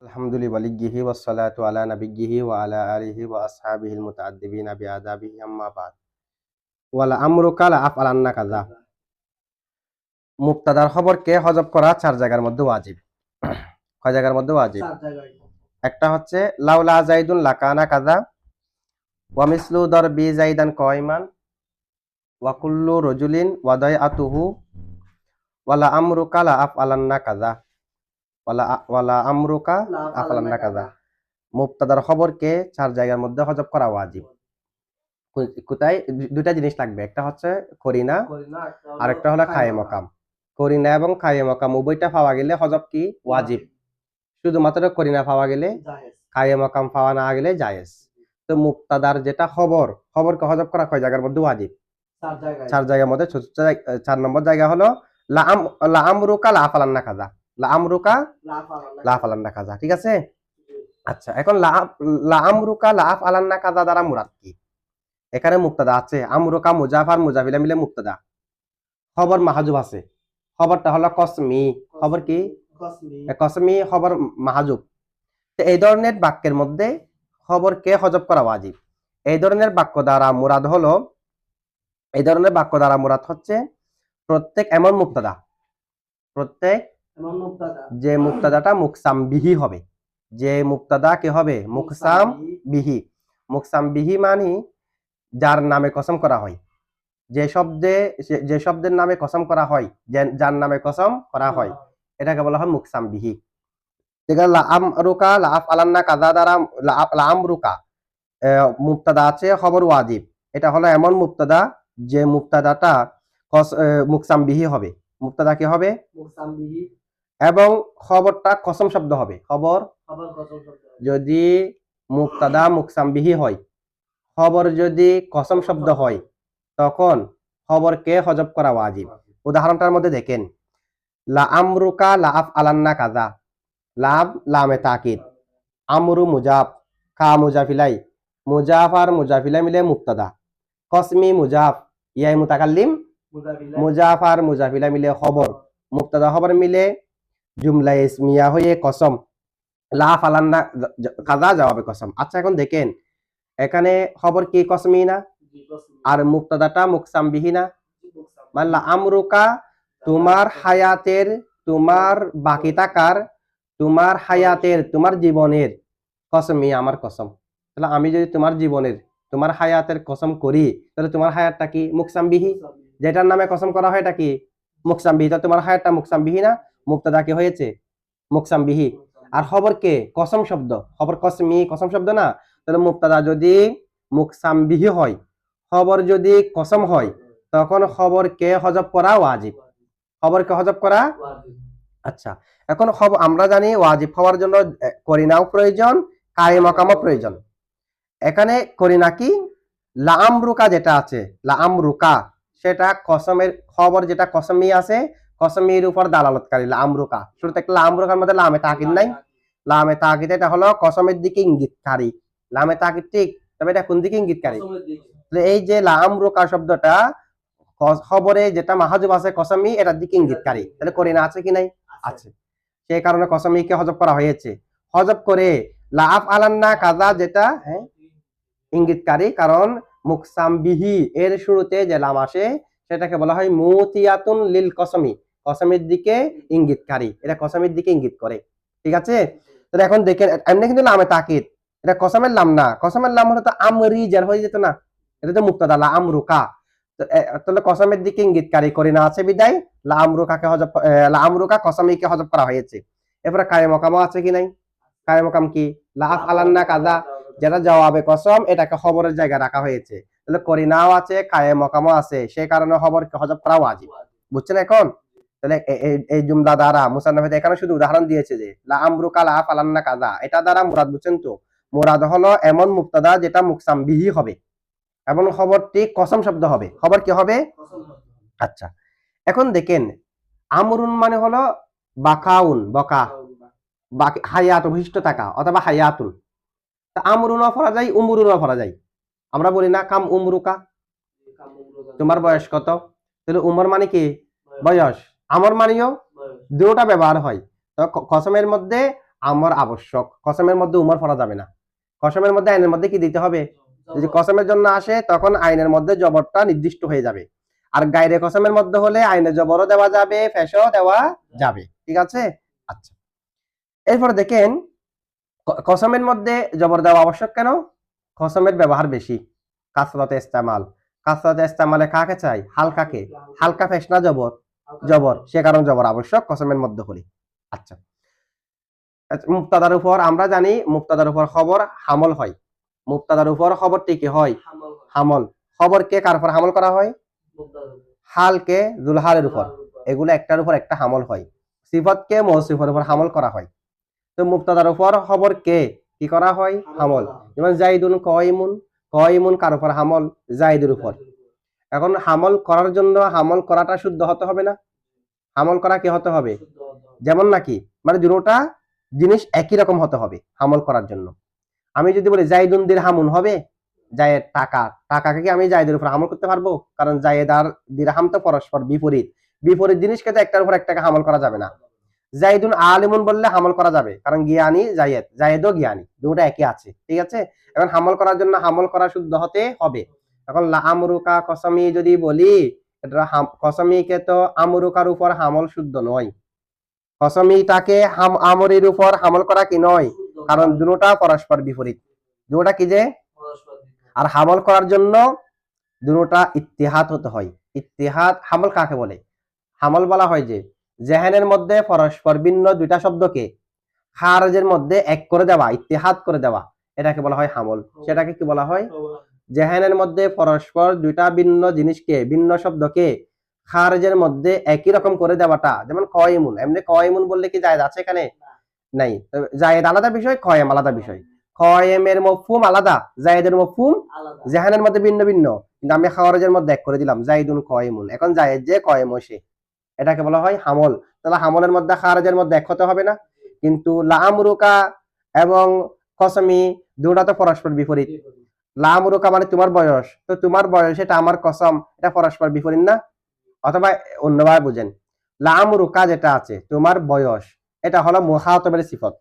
আলহামদুলিল্লাহ ওয়ালিগিহি ওয়াসসালাতু আলা নাবিয়্যিহি ওয়া আলা আলিহি ওয়া আসহাবিহিল মুতাআদ্দিবিনা বিআদাবিহি আম্মা বাদ। ওয়ালা আমরুকা লা আফআলান্না কাযা। মুবতাদার খবরকে হজব করা চার জায়গার মধ্যে ওয়াজিব। কয় জায়গার মধ্যে ওয়াজিব? একটা হচ্ছে লাউলা জাইদুন লাকানা কাযা ওয়া মিসলু দারবি জাইদান কয়মান ওয়া কুল্লু রজুলিন ওয়াদাইআতুহু ওয়ালা আমরুকা লা আফআলান্না কাযা। ওয়ালা ওয়ালা আমরুকা আফআলান্না কাযা মুবতাদার খবরকে চার জায়গার মধ্যে হজব করা ওয়াজিব। কোথায় দু- দুইটা জিনিস লাগবে। একটা হচ্ছে করিনা আরেকটা হলো খায়ে মকাম। করিনা এবং খায়ে মকাম উভয়টা পাওয়া গেলে হজব কি? ওয়াজিব। শুধুমাত্র করিনা পাওয়া গেলে খায়ে মকাম পাওয়া না গেলে জায়েজ। তো মুক্তাদার যেটা খবর খবরকে হজব করা কয় জায়গার মধ্যে ওয়াজিব? চার জায়গার মধ্যে চার নম্বর জায়গা হলো লাআম লাআমরুকা লাফালান্না কাজা লাফ আলাদা। লাফালান্না কাজা ঠিক আছে? আচ্ছা এখন লাফ আলান্না কাজা দ্বারা মুরাদ কি? এখানে মুক্তাদা আছে আমরুকা মুজাফার মুজাফিলা মিলে মুক্তাদা। খবর মাহাজুব আছে। খবরটা হলো কসমি। খবর কি? কসমি, খবর মাহাজুব। তো এই ধরনের বাক্যের মধ্যে খবরকে হজব করা ওয়াজিব। এই ধরনের বাক্য দ্বারা মুরাদ হলো এই ধরনের বাক্য দ্বারা মুরাদ হচ্ছে প্রত্যেক এমন মুক্তাদা। প্রত্যেক। যে মুক্তাদাটা মুকসাম বিহি হবে। যে মুক্তাদা কি হবে? মুকসাম বিহি। মুকসাম বিহি মানে যার নামে কসম করা হয়। যে শব্দে যে শব্দের নামে কসম করা হয় যার নামে কসম করা হয় এটাকে বলা হয় মুকসাম বিহি। রুকা লাফ আলান্না কাজা দ্বারা লা- রুকা। মুক্তাদা আছে খবর ওয়াজিব। এটা হলো এমন মুক্তাদা যে মুক্তাদাটা মুকসাম বিহি হবে। মুক্তাদা কি হবে? এবং খবরটা কসম শব্দ হবে। খবর। যদি মুক্তাদা মুকসামবিহি হয় খবর যদি কসম শব্দ হয় তখন খবরকে হজব করা ওয়াজিব। উদাহরণটার মধ্যে দেখেন লা আমরুকা লাফ আলান্না কাজা লাভ লামে তাকিদ। আমরু মুজাফ খা মুজাফিলাই মুজাফ আর মুজাফিলাই মিলে মুক্তাদা। কসমি মুজাফ ইয়াই মুতাকাল্লিম। মুজাফ আর মুজাফিলা মিলে খবর। মুক্তাদা খবর মিলে জুমলা ইসমিয়া হয়ে কসম। লা ফালান্না কাজা জবাবে কসম। আচ্ছা এখন দেখেন এখানে খবর কি কসমি না আর মুক্তাদাটা মুকসাম। বিহিনা মানে আমরুকা তোমার হায়াতের তোমার বাকি থাকার তোমার হায়াতের তোমার জীবনের কসমি আমার কসম। তাহলে আমি যদি তোমার জীবনের তোমার হায়াতের কসম করি তাহলে তোমার হায়াতটা কি? মুকসাম বিহি মুকসামবিহি, যেটার নামে কসম করা হয় এটা কি? মুকসাম বিহি তা তোমার হায়াতটা মুকসাম বিহি না মুক্তাদা কি হয়েছে? মুকসাম বিহি। আর খবর কে? কসম শব্দ। খবর কসমি কসম শব্দ না? তাহলে মুক্তাদা যদি মুকসাম বিহি হয়, খবর যদি কসম হয়, তখন খবরকে হজব করা? ওয়াজিব। খবরকে হজব করা? আচ্ছা এখন খবর আমরা জানি ওয়াজিব হওয়ার জন্য করিনাও প্রয়োজন কায়ে মকামও প্রয়োজন। এখানে করিনা কি? লামরুকা যেটা আছে লামরুকা সেটা কসমের খবর যেটা কসমি আছে কসমির উপর দালালতকারী লামরুকা শুরুতে একটা লামরুকার মধ্যে লামে তাকিদ নাই। লামে তাকিদ এটা হলো কসমের দিকে ইঙ্গিতকারী। লামে তাকিদ ঠিক তবে এটা কোন দিকে ইঙ্গিতকারী? এই যে লামরুকা শব্দটা খবরে যেটা মাহাজুব আছে কসমি এটার দিকে ইঙ্গিতকারী। তাহলে করিনা আছে কি নাই? আছে। সেই কারণে কসমিকে হজব করা হয়েছে। হজব করে লাফ আলান্না কাজা যেটা হ্যাঁ ইঙ্গিতকারী কারণ মুকসাম বিহি এর শুরুতে যে লাম আসে সেটাকে বলা হয় মুতিয়াতুন লিল কসমি। কসমের দিকে ইঙ্গিতকারী। এটা কসমের দিকে ইঙ্গিত করে। ঠিক আছে? তাহলে এখন দেখেন এমনি কিন্তু নামে তাকিদ। এটা কসমের লাম না। কসমের লাম হলে তো আমরি যার হয়ে যেত না। এটা তো মুক্তাদা লা আমরুকা। তাহলে কসমের দিকে ইঙ্গিতকারী করি না আছে বিদায়। লা আমরুকাকে হজব এ, লা আমরুকা কসমিকে হজব করা হয়েছে। এরপরে কায়ে মকামও আছে কি নাই? কায়ে মকাম কি? লাফ আলান্না কাজা যেটা জবাবে কসম এটাকে খবরের জায়গায় রাখা হয়েছে। তাহলে করিনাও আছে কায়ে মকামও আছে। সেই কারণে খবরকে হজব করাও ওয়াজিব। বুঝছেন এখন? তাহলে এই জুমলা দ্বারা মুসান্নফিতে এখানে শুধু উদাহরণ দিয়েছে যে, লা আমরুকা লা কাজা এটা দ্বারা মুরাদ বুঝছেন তো? মুরাদ হলো এমন মুক্তাদা যেটা মুকসাম বিহি হবে। এবং খবরটি কসম শব্দ হবে। খবর কি হবে? আচ্ছা। এখন দেখেন, আমরুন মানে হলো বাকাউন, বকা। হায়াত অভিষ্ট থাকা, অথবা হায়াতুন। তা আমরুনও পড়া যায় উমরুনও পড়া যায় আমরা বলি না কাম উমরুকা। তোমার বয়স কত? তাহলে উমর মানে কি? বয়স। আমার মানেও দুটা ব্যবহার হয়। তো কসমের মধ্যে আমর আবশ্যক কসমের মধ্যে উমর পড়া যাবে না। কসমের মধ্যে আইনের মধ্যে কি দিতে হবে? যদি কসমের জন্য আসে তখন আইনের মধ্যে জবরটা নির্দিষ্ট হয়ে যাবে। আর গাইরে কসমের মধ্যে হলে আইনে জবরও দেওয়া যাবে ফেসও দেওয়া যাবে। ঠিক আছে? আচ্ছা। এরপর দেখেন কসমের মধ্যে জবর দেওয়া আবশ্যক কেন? কসমের ব্যবহার বেশি। কাসরতে ইস্তেমাল। কাসরতে ইস্তেমালে কাকে চাই? হালকাকে। হালকা। ফেস না জবর। জবর সে কারণে জবর আবশ্যক কসমের মধ্যে হলে। আচ্ছা। আচ্ছা, মুক্তাদার উপর আমরা জানি মুক্তাদার উপর খবর হামল হয়। মুক্তাদার উপর খবরটি কি হয়? হামল খবর কে কার উপর হামল করা হয়? মুক্তাদার হালকে জুলহালের উপর। এগুলো একটার উপর একটা হামল হয়। সিফত কে? মৌসিফের উপর হামল করা হয়। তো মুক্তাদার উপর খবর কে? কি করা হয়? হামল যেমন জাইদুন কয়মুন। কয়মুন কার উপর হামল? জাইদের উপর। এখন হামল করার জন্য হামল করাটা শুদ্ধ হতে হবে না? হামল করা কি হতে হবে? যেমন নাকি মানে দুটোটা জিনিস একই রকম হতে হবে হামল করার জন্য। আমি যদি বলি জাইদুন দির হামুন হবে জায়েদ টাকা টাকাকে কি আমি জায়েদের উপর হামল করতে পারব? কারণ জায়েদ আর দিরহাম তো পরস্পর বিপরীত। বিপরীত জিনিসকে তো একটার উপর একটাকে হামল করা যাবে না। জাইদুন আলিমুন বললে হামল করা যাবে কারণ জ্ঞানী জায়েদ জায়েদও জ্ঞানী দুটো একই আছে ঠিক আছে? এখন হামল করার জন্য হামল করা শুদ্ধ হতে হবে। এখন আমরুকা কসমি যদি বলি, এটা কসমিকে তো আমরুকার উপর হামল শুদ্ধ নয়। কসমিটাকে আমরির উপর হামল করা কি নয়? কারণ দুটোটা পরস্পর বিপরীত। দুটোটা কি যে? আর হামল করার জন্য দুটোটা ইতিহাদ হতে হয়। ইতিহাদ হামল কাকে বলে? হামল বলা হয় যে, জেহেনের মধ্যে পরস্পর ভিন্ন দুইটা শব্দকে খারজের মধ্যে এক করে দেওয়া ইতিহাদ করে দেওয়া, এটাকে বলা হয় হামল। সেটাকে কি বলা হয়? জেহেনের মধ্যে পরস্পর দুইটা ভিন্ন জিনিসকে ভিন্ন শব্দকে খারজের মধ্যে একই রকম করে দেওয়াটা যেমন কয়মুন এমনি কয়মুন বললে কি জায়েদ আছে এখানে? নাই। জায়েদ আলাদা বিষয় কয়েম আলাদা বিষয়। কয়েমের মফহুম আলাদা জায়েদের আলাদা। জেহানের মধ্যে ভিন্ন ভিন্ন। কিন্তু আমি খাওয়ারের মধ্যে এক করে দিলাম জাইদুন কয়েমুন এখন জায়েদ যে কয়েম সে। এটাকে বলা হয় হামল। তাহলে হামলের মধ্যে খারাজের মধ্যে এক হতে হবে না। কিন্তু লামরুকা এবং কসমি দুটা তো পরস্পর বিপরীত। লামরুকা মানে তোমার বয়স। তো তোমার বয়স এটা আমার কসম এটা পরস্পর বিপরীত না? অথবা অন্যভাবে বুঝেন। লামরুকা যেটা আছে তোমার বয়স এটা হলো মুহাতবের সিফত।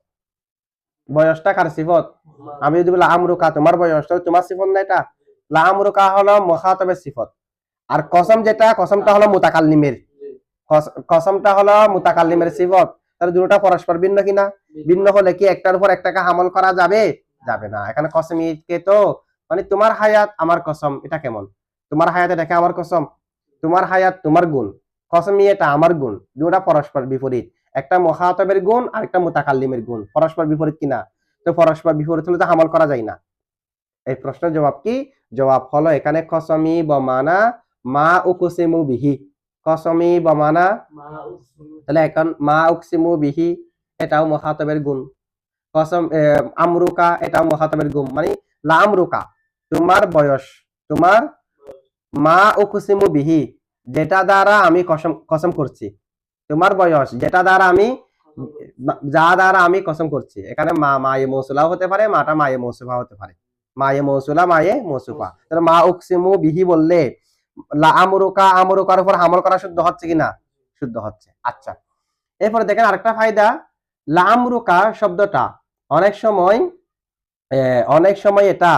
বয়সটা কার সিফত? আমি যদি বলি আমরুকা তোমার বয়স তো তোমার সিফত না এটা? লামরুকা হলো মুখাতবের সিফত। আর কসম যেটা কসমটা হলো মুতাকাল্লিমের। কস- কসমটা হলো মুতাকাল্লিমের সিফত। তাহলে দুটোটা পরস্পর ভিন্ন কিনা? ভিন্ন হলে কি একটার উপর একটাকে হামল করা যাবে? যাবে না। এখানে কসমিকে তো মানে তোমার হায়াত আমার কসম এটা কেমন? তোমার হায়াত এটাকে আমার কসম। তোমার হায়াত তোমার গুণ। কসমি এটা আমার গুণ। দুটা পরস্পর বিপরীত। একটা মহাতবের গুণ আর একটা মুতাকাল্লিমের গুণ। পরস্পর বিপরীত কিনা? তো পরস্পর বিপরীত হলে তো হামল করা যায় না। এই প্রশ্নের জবাব কি? জবাব হলো এখানে কসমি বমানা মা উকুসিমু বিহি। কসমি বমানা তাহলে এখন মা উকসিমু বিহি এটাও মহাতবের গুণ। কসম আমরুকা এটাও মহাতবের গুণ। মানে লামরুকা। তোমার বয়স, তোমার মা উকসিমু বিহি, যেটা দ্বারা আমি কসম কসম করছি। তোমার বয়স, যেটা দ্বারা আমি, যা দ্বারা আমি কসম করছি। এখানে মা, মায়ে মৌসুলাও হতে পারে, মাটা মায়ে মৌসুফা হতে পারে। মায়ে মৌসুলা, মায়ে মৌসুফা। তাহলে মা উকসিমু বিহি বললে আমরুকা, আমরুকার উপর হামল করা শুদ্ধ হচ্ছে কিনা শুদ্ধ হচ্ছে। আচ্ছা। এরপরে দেখেন আরেকটা ফায়দা লামরুকা শব্দটা, অনেক সময় অনেক সময় এটা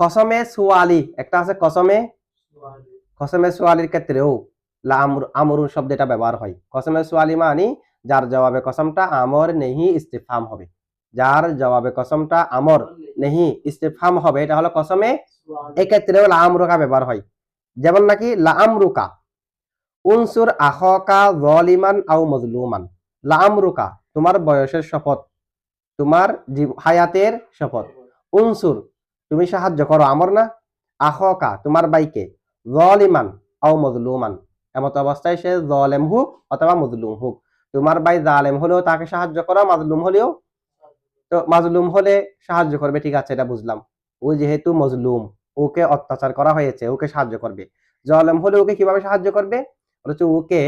কসমে সুয়ালি একটা আছে কসমে কসমে সুয়ালির ক্ষেত্রেও লা আমরুন শব্দ এটা ব্যবহার হয়। কসমে সুয়ালি মানে যার জবাবে কসমটা আমর নেহি ইস্তেফাম হবে। যার জবাবে কসমটা আমর নেহি ইস্তেফাম হবে এটা হলো কসমে এক্ষেত্রেও লামরুকা ব্যবহার হয়। যেমন নাকি লামরুকা উনসুর আহকা জলিমান আও মজলুমান। লামরুকা তোমার বয়সের শপথ তোমার হায়াতের শপথ। উনসুর তুমি সাহায্য করো, আমর না? আহকা তোমার বাইকে। জলিমান, আও মজলুমান। এমত অবস্থায় সে জলেম হোক অথবা মজলুম হোক। তোমার ভাই জালেম হলেও তাকে সাহায্য করো, মাজলুম হলেও তো মাজলুম হলে সাহায্য করবে, ঠিক আছে, এটা বুঝলাম। ও যেহেতু মজলুম, ওকে অত্যাচার করা হয়েছে, ওকে সাহায্য করবে। জলেম হলে ওকে কীভাবে সাহায্য করবে? হচ্ছে ওকে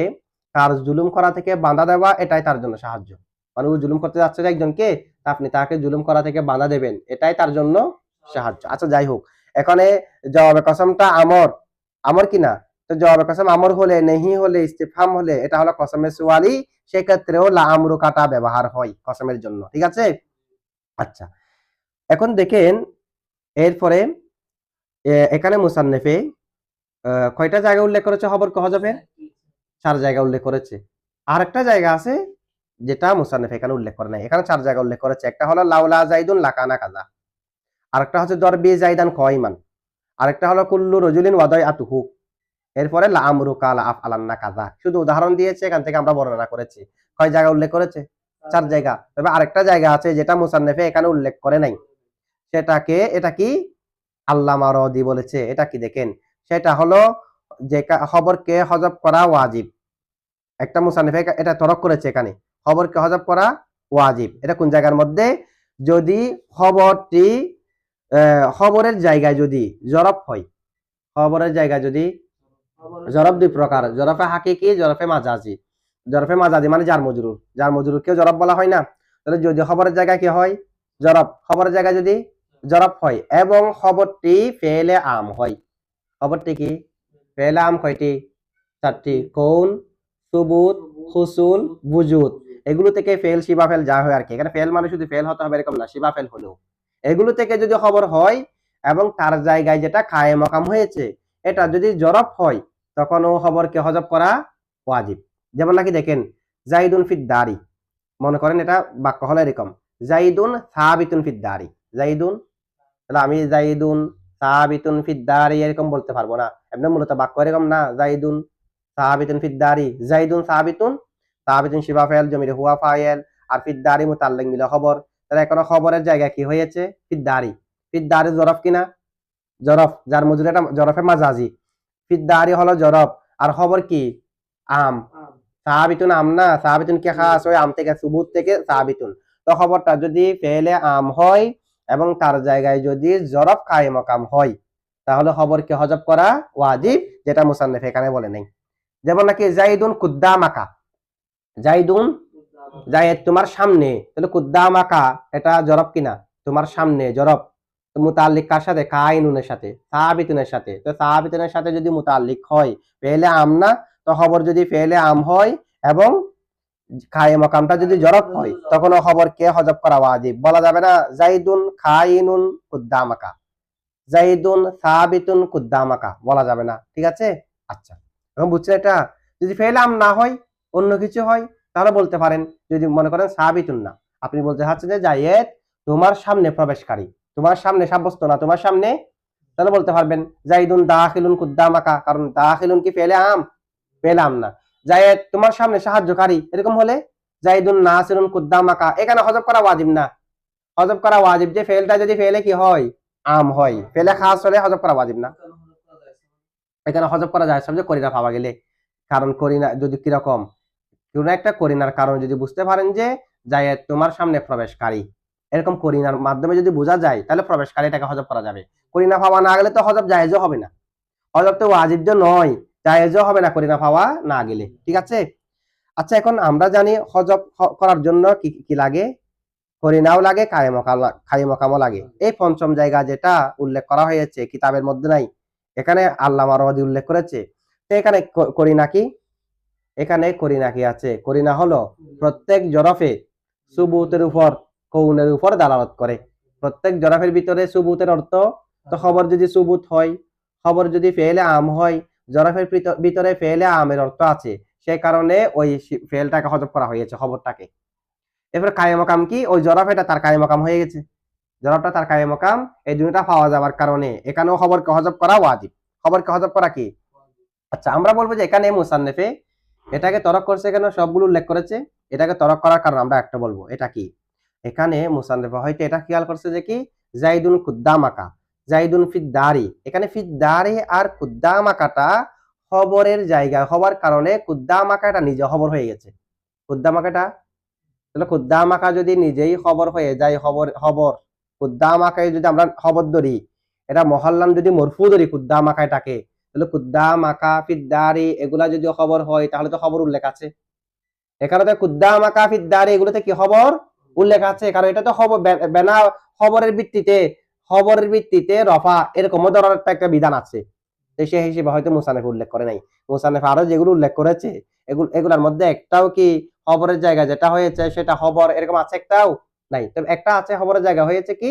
তার জুলুম করা থেকে বাঁধা দেওয়া, এটাই তার জন্য সাহায্য। মানে ও জুলুম করতে যাচ্ছে একজনকে আপনি তাকে জুলুম করা থেকে বাঁধা দেবেন, এটাই তার জন্য সাহায্য। আচ্ছা যাই হোক। এখানে জবাবে কসমটা আমর। আমর কি না? তো জবাবে কসম আমর হলে, নেহি হলে ইস্তিফাম হলে, এটা হলো কসমের সুয়ালি, সেক্ষেত্রেও লা আমরু কাটা ব্যবহার হয় কসমের জন্য, ঠিক আছে? আচ্ছা এখন দেখেন, এরপরে এখানে মুসান্নেফে কয়টা জায়গা উল্লেখ করেছে? খবর কহজবের চার জায়গা উল্লেখ করেছে। আর একটা জায়গা আছে, যেটা মুসান্নেফ এখানে উল্লেখ করে নাই। এখানে চার জায়গা উল্লেখ করেছে। একটা হলো লাউলা জাইদুন লাকানা কাজা আরেকটা হচ্ছে দরবি জাইদান কয়মান আরেকটা হলো কুল্লু রজুলিন ওয়াদয় আতুহু এরপরে লা আমরু কালা আফ আলান্না কাজা শুধু উদাহরণ দিয়েছে, এখান থেকে আমরা বর্ণনা করেছি। কয় জায়গা উল্লেখ করেছে? চার জায়গা। তবে আরেকটা জায়গা আছে যেটা মুসান্নেফে এখানে উল্লেখ করে নাই। সেটাকে, এটা কি? আল্লাহ মারদি বলেছে। এটা কি দেখেন? সেটা হলো যে খবরকে হজব করা ওয়াজিব। একটা মুসান্নিফে এটা তরক করেছে এখানে। খবরকে হজব করা ওয়াজিব। এটা কোন জায়গার মধ্যে? যদি খবরটি খবরের জায়গায় যদি জরফ হয়, খবরের জায়গায় যদি জরফ দুই প্রকার, জরফে হাকিকি, জরফে মাজাজি। জরফে মাজাজি মানে মজরুর, যার মজরুরকেও জরফ বলা হয় না। তাহলে যদি খবরের জায়গায় কি হয়? জরফ। খবরের জায়গায় যদি জরফ হয় এবং খবরটি ফেলে আম হয়। খবরটি কি? ফেলে আম কয়টি? চারটি। কৌন, সুবুত হুসুল বুজুত। এগুলো থেকে ফেল, শিবা ফেল যা হয় আর কি। এখানে ফেল মানে শুধু ফেল হতে হবে এরকম না, শিবা ফেল হলেও। এগুলো থেকে যদি খবর হয় এবং তার জায়গায় যেটা খায়ে মকাম হয়েছে, এটা যদি জরফ হয় তখন ও খবরকে হজব করা ওয়াজিব। যেমন নাকি দেখেন, জাইদুন ফিদ দারি। মনে করেন এটা বাক্য হলো এরকম, জাইদুন সাবিতুন ফিদ দারি। জাইদুন, তাহলে আমি জাইদুন সাবিতুন ফিদ দারি এরকম বলতে পারব না। এমনি মূলত বাক্য এরকম না, জাইদুন সাবিতুন ফিদ দারি। জাইদুন সাবিতুন সাবিতুন শিবা ফাইল জমির হুয়া ফাইল আর ফিদ দারি মুতাল্লিক মিলে খবর। তাহলে এখনও খবরের জায়গায় কি হয়েছে? ফিদ দারি ফিদ দারি জরফ কিনা? জরফ যার মজুর এটা জরফে মাজাজি ফিদ দারি হলো জরফ। আর খবর কি? আম। সাহাবিতুন আম না? সাহাবিতুন কে খাস? ওই আম থেকে সুবুত থেকে সাহাবিতুন। তো খবরটা যদি ফেলে আম হয় এবং তার জায়গায় যদি জরফ খায় মকাম হয় তাহলে খবর খবরকে হজব করা? ওয়াজিব যেটা মুসান্নেফ এখানে বলে নেই। যেমন নাকি জাইদুন কুদ্দামাকা। জাইদুন জায়েদ তোমার সামনে, তাহলে কুদ্দামাকা এটা জরব কিনা? তোমার সামনে জরব। মুতাল্লিক কার সাথে? কাইনুনের সাথে সাহাবিতুনের সাথে। তো সাহাবিতুনের সাথে যদি মুতাল্লিক হয়, ফেলে আম না? তো খবর যদি ফেলে আম হয় এবং খায়ে মকামটা যদি জরব হয় তখন খবর কে হজব করা ওয়াজিব? বলা যাবে না, জাইদুন খাইনুন কুদ্দামাকা জাইদুন সাবিতুন কুদ্দামাকা বলা যাবে না। ঠিক আছে? আচ্ছা। এখন বুঝছেন এটা? যদি ফেলে আম না হয়, অন্য কিছু হয় তাহলে বলতে পারেন, যদি মনে করেন সাবিতুন না। আপনি বলতে চাচ্ছেন যে জায়েদ, তোমার সামনে প্রবেশকারী, তোমার সামনে সাব্যস্ত না, তোমার সামনে তাহলে বলতে পারবেন, জাইদুন দাখিলুন কুদ্দামাকা কারণ দাখিলুন কি ফেলে আম? পেলাম না। জায়েদ, তোমার সামনে সাহায্যকারী, এরকম হলে জাইদুন নাসিরুন কুদ্দামাকা, এখানে হজব করা ওয়াজিব না। হজব করা ওয়াজিব যে ফেলটা যদি ফেলে কি হয়? আম হয়। ফেলে খাস হলে হজব করা ওয়াজিব না। এখানে হজব করা যায় সবচেয়ে করিনা পাওয়া গেলে। কারণ করিনা যদি কীরকম কোন একটা করিনার কারণ যদি বুঝতে পারেন যে জায়েদ তোমার সামনে প্রবেশকারী। এরকম করিনার মাধ্যমে যদি বোঝা যায়, তাহলে প্রবেশকারীটাকে হজব করা যাবে। করিনা পাওয়া না গেলে তো হজব জায়েজও হবে না। হজব তো ওয়াজিব যে নয়, জায়েজও হবে না করিনা পাওয়া না গেলে। ঠিক আছে? আচ্ছা এখন আমরা জানি হজব করার জন্য কি কি লাগে? করিনাও লাগে কায়েমকামও লাগে। এই পঞ্চম জায়গা যেটা উল্লেখ করা হয়েছে, কিতাবের মধ্যে নাই। এখানে আল্লাহ মারওয়াদি উল্লেখ করেছে। এখানে করিনা কি? এখানে করিনা কি আছে? করিনা হলো প্রত্যেক জরফে সুবুতের উপর, কৌনের উপর দালালত করে। প্রত্যেক জরফের ভিতরে সুবুতের অর্থ তো খবর যদি সুবুত হয়, খবর যদি ফেলে আম হয় জরফের ভিতরে ফেলে আমের অর্থ আছে। সেই কারণে ওই ফেলটাকে হজব করা হয়েছে খবরটাকে। এরপর কায়েমকাম কি? ওই জরফ এটা তার কায়েমকাম হয়ে গেছে। জরফটা তার কায়েমকাম, এই দুইটা পাওয়া যাওয়ার কারণে এখানেও খবরকে হজব করা ওয়াজিব। খবরকে হজব করা কি? আচ্ছা আমরা বলব যে এখানে মুসান্নেফে এটাকে তরক করছে কেন? সবগুলো উল্লেখ করেছে। এটাকে তরক করার কারণ আমরা একটা বলব। এটা কি? এখানে মুসান্নেফে হয়তো এটা খেয়াল করছে যে কি? জাইদুন কুদ্দামাকা জাইদুন ফিদ্দারি। এখানে ফিদ্দারি আর কুদ্দামাকাটা খবরের জায়গায় হওয়ার কারণে কুদ্দামাকাটা নিজে খবর হয়ে গেছে। কুদ্দামাকাটা তাহলে কুদ্দামাকা যদি নিজেই খবর হয়ে যায়, খবর খবর। কুদ্দামাকায় যদি আমরা খবর ধরি, এটা মহল্লাম যদি মরফু ধরি কুদ্দামাকাটাকে তাহলে কুদ্দামাকা ফিদ্দারি এগুলা যদি খবর হয়, তাহলে তো খবর উল্লেখ আছে। এখানে তো কুদ্দামাকা ফিদ্দারি এগুলোতে কি খবর? উল্লেখ আছে, কারণ এটা তো খবর বেনা খবরের ভিত্তিতে খবরের ভিত্তিতে রফা এরকমও ধরনের একটা বিধান আছে। সেই হিসেবে হয়তো মুসানেফ উল্লেখ করে নাই। মুসানেফ আরও যেগুলো উল্লেখ করেছে, এগুলো, এগুলোর মধ্যে একটাও কি খবরের জায়গা যেটা হয়েছে, সেটা খবর এরকম আছে একটাও নাই। তবে একটা আছে খবরের জায়গা হয়েছে কি?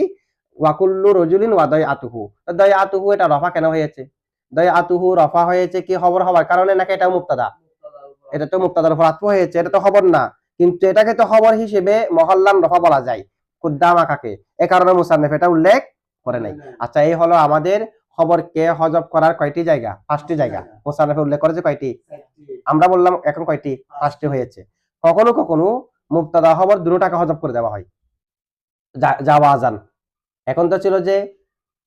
ওয়াকুল্লু রজুলিন ওয়া আতুহু দয় আতুহু এটা রফা কেন হয়েছে? দয় আতুহু রফা হয়েছে কি খবর হওয়ার কারণে নাকি এটা মুক্তাদা? এটা তো মুক্তাদার উপর আত্ম হয়েছে এটা তো খবর না। কিন্তু এটাকে তো খবর হিসেবে মহল্লান রফা বলা যায় কুদ্দাম আকাকে এ কারণে মুসান্নেফ এটা উল্লেখ করে নাই। আচ্ছা এই হলো আমাদের খবরকে হজব করার কয়টি জায়গা? পাঁচটি জায়গা। মুসান্নেফে উল্লেখ করেছে কয়টি? আমরা বললাম এখন কয়টি? পাঁচটি। হয়েছে। কখনো কখনো মুক্তাদা খবর দুটোটাকে হজব করে দেওয়া হয়। যাওয়া আজান। এখন তো ছিল যে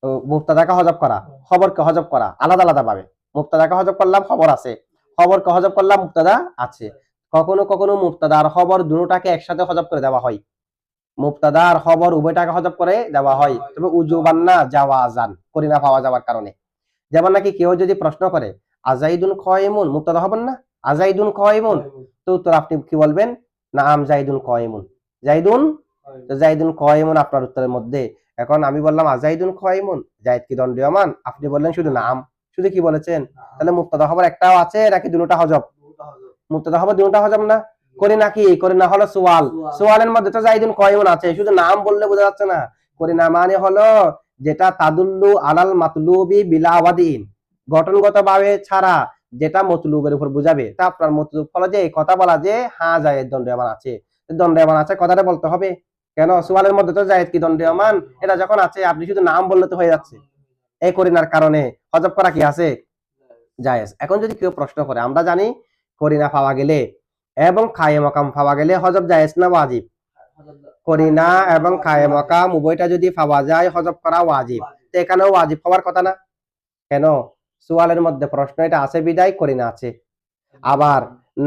মুক্তাদাকে হজব করা, খবরকে হজব করা, আলাদা আলাদা ভাবে। মুক্তাদাকে হজব করলাম, খবর আছে। খবরকে হজব করলাম মুক্তাদা আছে। কখনো কখনো মুক্তাদা আর খবর দুটোটাকে একসাথে হজব করে দেওয়া হয়। মুক্তাদা আর খবর উভয়টাকে হজব করে দেওয়া হয়। তবে উজুবান না যাওয়া আজান করি না পাওয়া যাওয়ার কারণে। যেমন নাকি কেউ যদি প্রশ্ন করে, আজাইদুন কয়মুন মুক্তাদা হবেন না? আজাইদুন কয়মুন তো উত্তর আপনি কি বলবেন? না আম জাইদুন কয়মুন জাইদুন? জাইদুন কয়মুন আপনার উত্তরের মধ্যে। এখন আমি বললাম আজাইদুন কয়মুন জাইদ কি দণ্ডীয়মান? আপনি বললেন শুধু নাম। শুধু কি বলেছেন? তাহলে মুক্তাদা খবর একটাও আছে নাকি দুটো হজব। মুক্তাদা খবর দুটোটা হজব না? করি নাকি করি না হলো সোয়াল। সোয়াল। সোয়ালের মধ্যে তো জাইদুন কয়মুন আছে শুধু নাম বললে বোঝা যাচ্ছে না। করি না মানে হলো যেটা তাদুল্লু আলাল মাতলুবি বিলাওয়াদিন গঠনগত ভাবে ছাড়া যেটা মতলুবের উপর বুঝাবে। তা আপনার মতলুব ফলে যে এই কথা বলা যে হ্যাঁ জায়েদ দণ্ডীয়মান আছে। দণ্ডীয়মান আছে কথাটা বলতে হবে। কেন? সোয়ালের মধ্যে তো জায়েদ কি দণ্ডীয়মান? এটা যখন আছে, আপনি শুধু নাম বললে তো হয়ে যাচ্ছে। এই করিনার কারণে। হজব করা কি আছে? জায়েজ। এখন যদি কেউ প্রশ্ন করে, আমরা জানি করিনা পাওয়া গেলে এবং খায়ে মকাম পাওয়া গেলে হজব জায়েজ না ওয়াজিব? করিনা এবং খায়ে মকাম উভয়টা যদি পাওয়া যায়, হজব করা ওয়াজিব। তো এখানেও ওয়াজিব হওয়ার কথা না? কেন? সোয়ালের মধ্যে প্রশ্ন, এটা আছে, বিদায় করিনা আছে। আবার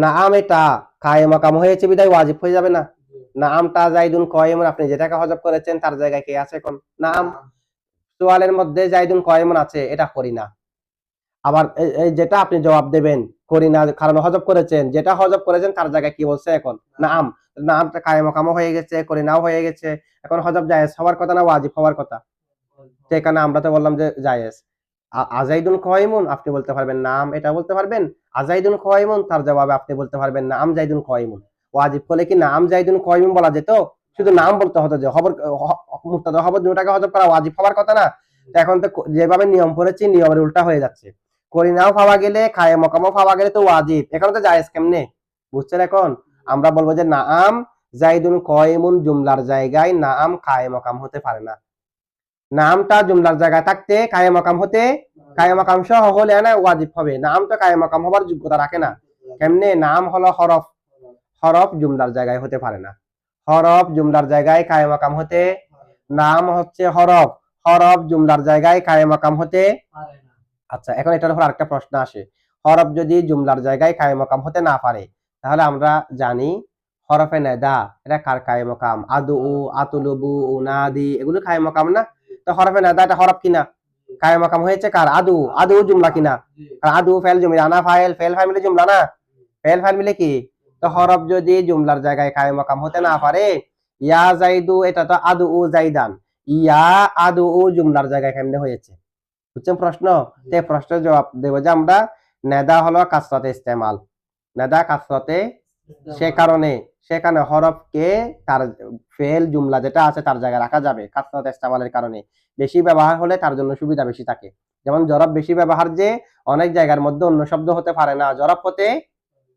নাম এটা খায়ে মকাম হয়েছে, বিদায় ওয়াজিব হয়ে যাবে না? নামটা জাইদুন কয়েমন, আপনি যেটাকে হজব করেছেন, তার জায়গায় কে আছে এখন? নাম সোয়ালের মধ্যে জাইদুন কয়েমন আছে, এটা করি না আবার যেটা আপনি জবাব দেবেন করি না কারণ হজব করেছেন, যেটা হজব করেছেন, তার জায়গায় কি বলছে এখন? নাম। নামটা কায়ে মকামও হয়ে গেছে করি নাও হয়ে গেছে, এখন হজব জায়েজ, হওয়ার কথা না ওয়াজিব, হওয়ার কথা? তো এখানে আমরা তো বললাম যে জায়েজ। আজাইদুন কয়মুন, আপনি বলতে পারবেন নাম, এটা বলতে পারবেন? আজাইদুন কয়মুন, তার জবাবে আপনি বলতে পারবেন নাম জাইদুন কয়মুন। ওয়াজিব করলে কি নাম জাইদুন কয়মুন বলা যেত? শুধু নাম বলতে হতো যে খবর মুক্তাদা খবর দুটাকে হজব করা ওয়াজিব হওয়ার কথা না? এখন তো যেভাবে নিয়ম করেছি, নিয়মের উল্টা হয়ে যাচ্ছে। করিনাও পাওয়া গেলে, খায়ে মকামও পাওয়া গেলে তো ওয়াজিব। এখানে তো জায়েজ কেমনে? বুঝছেন এখন? আমরা বলব যে নাম জাইদুন কয়মুন জুমলার জায়গায় নাম খায়ে মকাম হতে পারে না। নামটা জুমলার জায়গায় থাকতে কায়ে মকাম হতে কায়ে মকাম সহ হলে না ওয়াজিব হবে। নাম তো কায়ে মকাম হবার যোগ্যতা রাখে না। কেমনে? নাম হলো হরফ। হরফ জুমলার জায়গায় হতে পারে না। হরফ জুমলার জায়গায় কায়ে মকাম হতে নাম হচ্ছে হরফ। হরফ জুমলার জায়গায় কায়ে মকাম হতে পারে না। আচ্ছা এখন এটার উপর আরেকটা প্রশ্ন আসে। হরফ যদি জুমলার জায়গায় কায়ে মকাম হতে না পারে তাহলে আমরা জানি হরফে নেদা এটা কার কায়ে মকাম আদু উ আতুলুবু উনাদি এগুলো কায়ে মকাম না? তো হরফে নেদা এটা হরফ কিনা? কায়ে মকাম হয়েছে কার? আদু। আদু জুমলা কিনা? আদু ফেল জুমলা। আনা ফাইল ফেল ফাইল মিলে জুমলা না? ফেল ফাইল মিলে কি? তো হরফ যদি জুমলার জায়গায় কায়ে মকাম হতে না পারে, ইয়া জাইদু এটা তো আদু উ জাইদান ইয়া আদু উ জুমলার জায়গায় কেমনে হয়েছে? বুঝছেন প্রশ্ন? তে প্রশ্নের জবাব দেবো যে আমরা নেদা হলো কাসরতে ইস্তেমাল। নেদা কাসরতে সে কারণে সেখানে হরফকে তার ফেল, জুমলা যেটা আছে তার জায়গায় রাখা যাবে কাসরত ইস্তেমালের কারণে। বেশি ব্যবহার হলে তার জন্য সুবিধা বেশি থাকে। যেমন জরব বেশি ব্যবহার যে অনেক জায়গার মধ্যে অন্য শব্দ হতে পারে না জরব হতে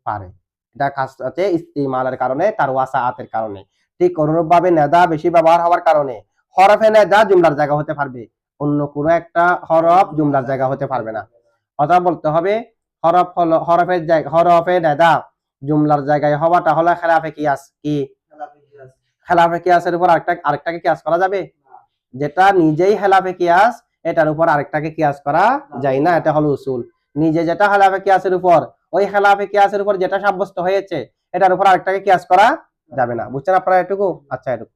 পারে। এটা কাসরতে ইস্তেমালের কারণে তার ওয়াসাআতের কারণে। ঠিক অনুরূপ ভাবে নেদা বেশি ব্যবহার হওয়ার কারণে হরফে নেদা জুমলার জায়গা হতে পারবে। অন্য কোনো একটা হরফ জুমলার জায়গা হতে পারবে না। অথবা বলতে হবে হরফ হলো হরফের জায়গা হরফে নেদা জুমলার জায়গায় হওয়াটা হলো খেলাফে কিয়াস কি। খেলাফে কিয়াসের উপর আরেকটা আরেকটাকে কিয়াস করা যাবে? যেটা নিজেই হেলাফে কিয়াস এটার উপর আরেকটাকে কিয়াস করা যায় না এটা হলো উসুল। নিজে যেটা হালাফে কিয়াসের উপর, ওই হালাফে কিয়াসের উপর যেটা সাব্যস্ত হয়েছে, এটার উপর আরেকটাকে কিয়াস করা যাবে না। বুঝছেন আপনারা এটুকু? আচ্ছা এটুকু